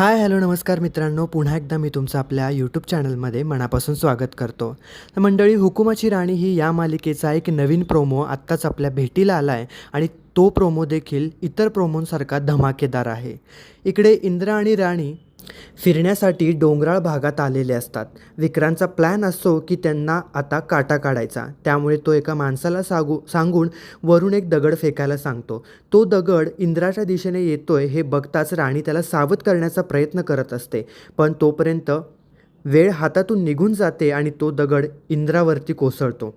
Hi hello नमस्कार मित्रांनो. पुन्हा एकदा मी तुमचं आपल्या यूट्यूब चॅनलमध्ये मनापासून स्वागत करतो. तर मंडळी हुकुमाची राणी ही या मालिकेचा एक नवीन प्रोमो आत्ताच आपल्या भेटीला आला आहे आणि तो प्रोमो देखील इतर प्रोमोंसारखा धमाकेदार आहे. इकडे इंद्रा आणि राणी फिरण्यासाठी डोंगराळ भागात आलेले असतात. विक्रांतचा प्लॅन असतो की त्यांना आता काटा काढायचा. त्यामुळे तो एका माणसाला सांगू सांगून वरून एक दगड फेकायला सांगतो. तो दगड इंद्राच्या दिशेने येतोय हे बघताच राणी त्याला सावध करण्याचा प्रयत्न करत असते. पण तोपर्यंत वेळ हातातून निघून जाते आणि तो दगड इंद्रावरती कोसळतो.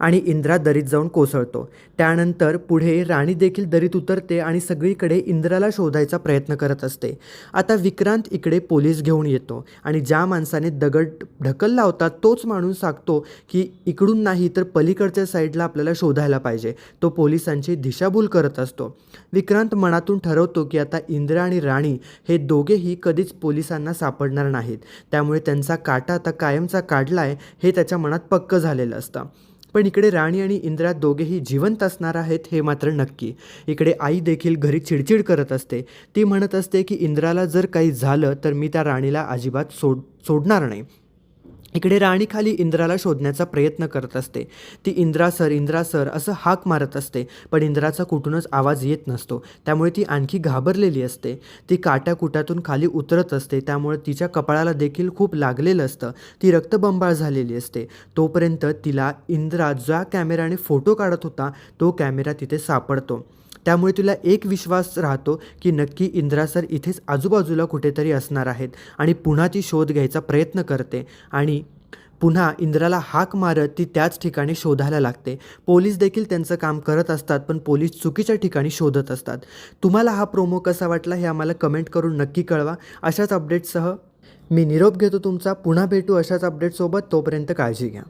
आणि इंद्रा दरीत जाऊन कोसळतो. त्यानंतर पुढे राणी देखील दरीत उतरते आणि सगळीकडे इंद्राला शोधायचा प्रयत्न करत असते. आता विक्रांत इकडे पोलीस घेऊन येतो आणि ज्या माणसाने दगड ढकलला होता तोच माणूस सांगतो की इकडून नाही तर पलीकडच्या साईडला आपल्याला शोधायला पाहिजे. तो पोलिसांची दिशाभूल करत असतो. विक्रांत मनातून ठरवतो की आता इंद्रा आणि राणी हे दोघेही कधीच पोलिसांना सापडणार नाहीत. त्यामुळे त्यांचा काटा आता कायमचा काढला आहे हे त्याच्या मनात पक्क झालेलं असतं. पण इकडे राणी आणि इंद्रा दोघेही जिवंत असणार आहेत हे मात्र नक्की. इकडे आई देखील घरी चिडचिड करत असते. ती म्हणत असते की इंद्राला जर काही झालं तर मी त्या राणीला अजिबात सोड सोडणार नाही. इकडे राणी खाली इंद्राला शोधण्याचा प्रयत्न करत असते. ती इंद्रा सर इंद्रा सर असं हाक मारत असते पण इंद्राचा कुठूनच आवाज येत नसतो. त्यामुळे ती आणखी घाबरलेली असते. ती काट्याकुट्यातून खाली उतरत असते त्यामुळे तिच्या कपाळाला देखील खूप लागलेलं असतं. ती रक्तबंबाळ झालेली असते. तोपर्यंत तिला इंद्रा ज्या कॅमेराने फोटो काढत होता तो कॅमेरा तिथे सापडतो. त्यामुळे तुला एक विश्वास राहतो की नक्की इंद्रा सर इथेच आजूबाजूला कुठेतरी असणार आहेत आणि पुन्हा ती शोध घ्यायचा प्रयत्न करते आणि पुन्हा इंद्राला हाक मारत ती त्याच ठिकाणी शोधायला लागते. पोलीस देखील त्यांचं काम करत असतात पण पोलीस चुकीच्या ठिकाणी शोधत असतात. तुम्हाला हा प्रोमो कसा वाटला हे आम्हाला कमेंट करून नक्की कळवा. अशाच अपडेट्ससह मी निरोप घेतो तुमचा. पुन्हा भेटू अशाच अपडेटसोबत तोपर्यंत काळजी घ्या.